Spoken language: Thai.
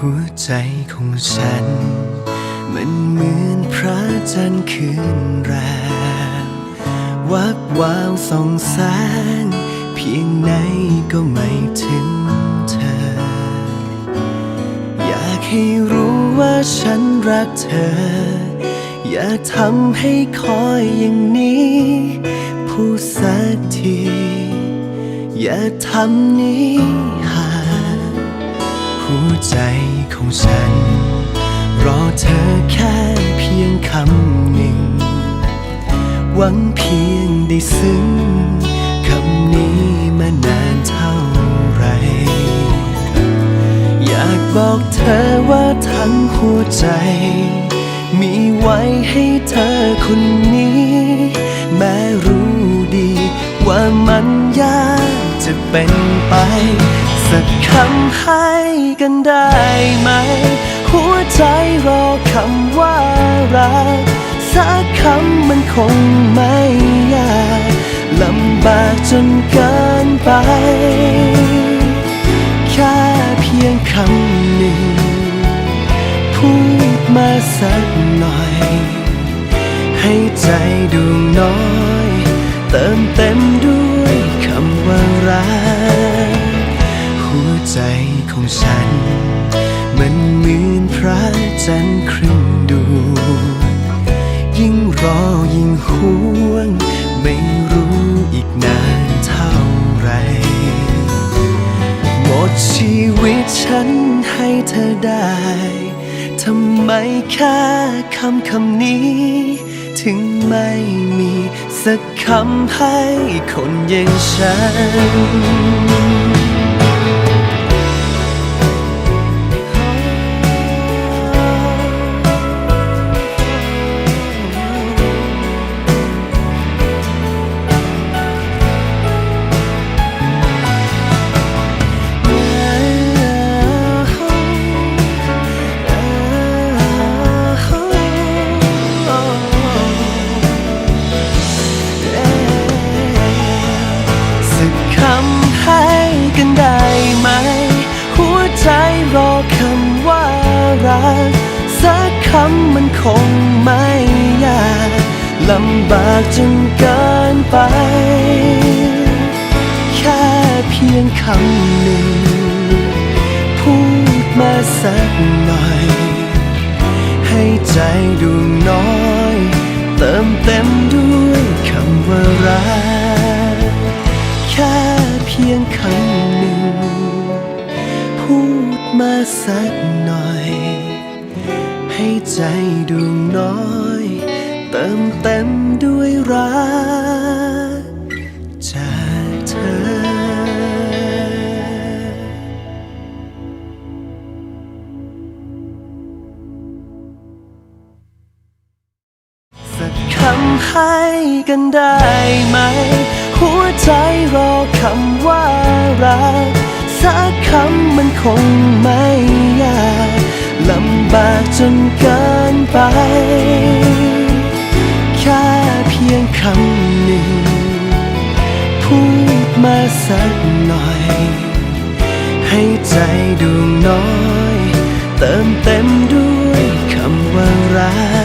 หัวใจของฉัน มันเหมือนพระจันทร์คืนแรมวับวาวส่องแสงเพียงไหนก็ไม่ถึงเธอ อยากให้รู้ว่าฉันรักเธอ อย่าทำให้คอยอย่างนี้พูดสักที อย่าทำนี้ หัวใจของฉัน รอเธอแค่เพียงคำหนึ่ง หวังเพียงได้ซึ้งคำนี้มานานเท่าไร อยากบอกเธอว่าทั้งหัวใจ มีไว้ให้เธอคนนี้ แม้รู้ดีว่ามันยากจะเป็นไป สักคำให้กันได้ไหม หัวใจรอคำว่ารักสักคำมันคงไม่ยากลำบากจนเกินไป แค่เพียงคำหนึ่ง พูดมาสักหน่อย ให้ใจดวงน้อย เติมเต็มด้วยคำว่า ห่วง ไม่รู้อีกนานเท่าไร หมดชีวิตฉันให้เธอได้ ทำไมแค่คำคำนี้ ถึงไม่มีสักคำให้คนอย่างฉัน รักสักคำมันคงไม่ยากลำบากจนเกินไป แค่เพียงคำหนึ่ง พูดมาสักหน่อย ให้ใจดวงน้อย เติมเต็มด้วยคำว่ารักแค่เพียงคำหนึ่ง พูดมาสักหน่อย ให้ใจดวงน้อย เติมเต็มด้วยรักจากเธอสักคำให้กันได้ไหม หัวใจรอคำว่ารักสักคำมันคงไม่ากจนเกินไป แค่เพียงคำหนึ่ง พูดมาสักหน่อย ให้ใจดวงน้อย เติมเต็มด้วยคำว่ารัก